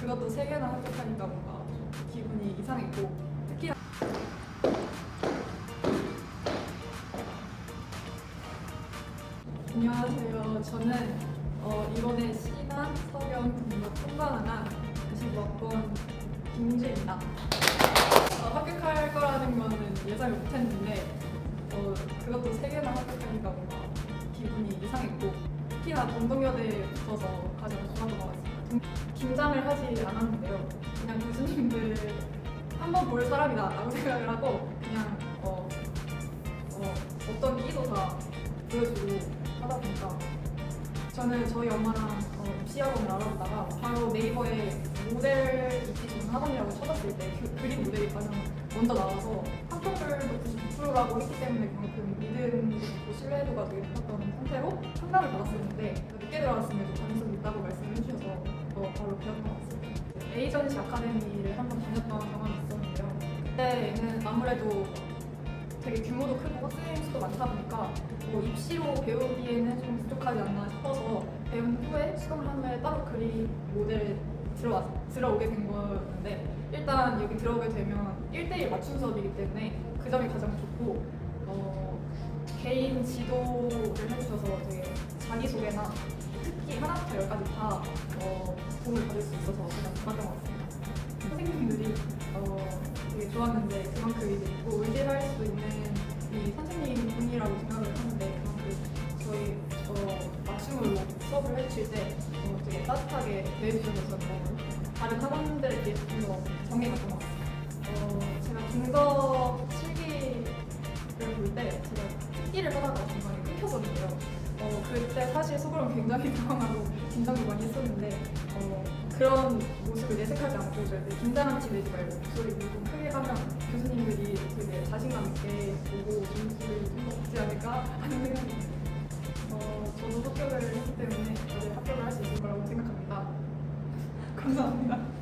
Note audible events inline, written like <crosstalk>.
그것도 세 개나 합격하니까 뭔가 좀 기분이 이상했고 특히 안녕하세요. 저는 어, 이번에 신한 서경 등록 통과하나 25학번 김주입니다. 어, 합격할 거라는 거는 예상을 못했는데 어, 그것도 세 개나 합격하니까 뭔가 기분이 이상했고 특히나 동덕여대에 붙어서 가장 좋았던 것 같습니다. 동- 긴장을 하지 않았는데요. 그냥 교수님들 한번 볼 사람이다라고 <laughs> 생각을 하고 그냥 어, 어, 어떤 끼도 다 보여주고 하다 보니까 저는 저희 엄마랑 어, 입시학원을 알아보다가 바로 네이버에 모델 입시 전문 학원이라고 쳐봤을 때 그, 그림 모델이 가장 먼저 나와서 합격률도 99%라고 했기 때문에 그만큼 믿음도 신뢰도가 되게 높았던 상태로 상담을 받았었는데 늦게 들어왔음에도 에이전시 아카데미를 한번 다녔던 경험이 있었는데요. 그때는 아무래도 되게 규모도 크고 학생 수도 많다 보니까 뭐 입시로 배우기에는 좀 부족하지 않나 싶어서 배운 후에 수강을 한 후에 따로 그림 모델 들어와, 들어오게 된 거였는데 일단 여기 들어오게 되면 1대1 맞춤 수업이기 때문에 그 점이 가장 좋고 어, 개인 지도를 해주셔서 되게 자기소개나 특히 하나부터 열까지 다 어, 도움을 받을 수 있어서 가장 좋았던 것 같습니다. 선생님들이 어, 되게 좋았는데 그만큼 이제 또 의지할 수 있는 이 선생님 분이라고 생각을 하는데 그만큼 저희 어, 맞춤으로 수업을 해주실 때 어, 되게 따뜻하게 대해주셔서 너무 다른 학원들에 비해 좀더 정이 갔던 것 같아요. 어, 제가 중석 실기를 볼 때 제가 특기를 하다가 중간에 끊겼었는데요. 어, 그때 사실 속으로 굉장히 당황하고 긴장도 많이 했었는데 어, 그런 모습을 내색하지 않고 절대 긴장한 티 내지 말고 목소리 좀 크게 하면 교수님들이 되게 자신감 있게 보고 점수를 좀더 받지 않을까 하는 생각이 듭니다. 어, 저도 합격을 했기 때문에 다들 합격을 할 수 있을 거라고 생각합니다. <laughs> 감사합니다.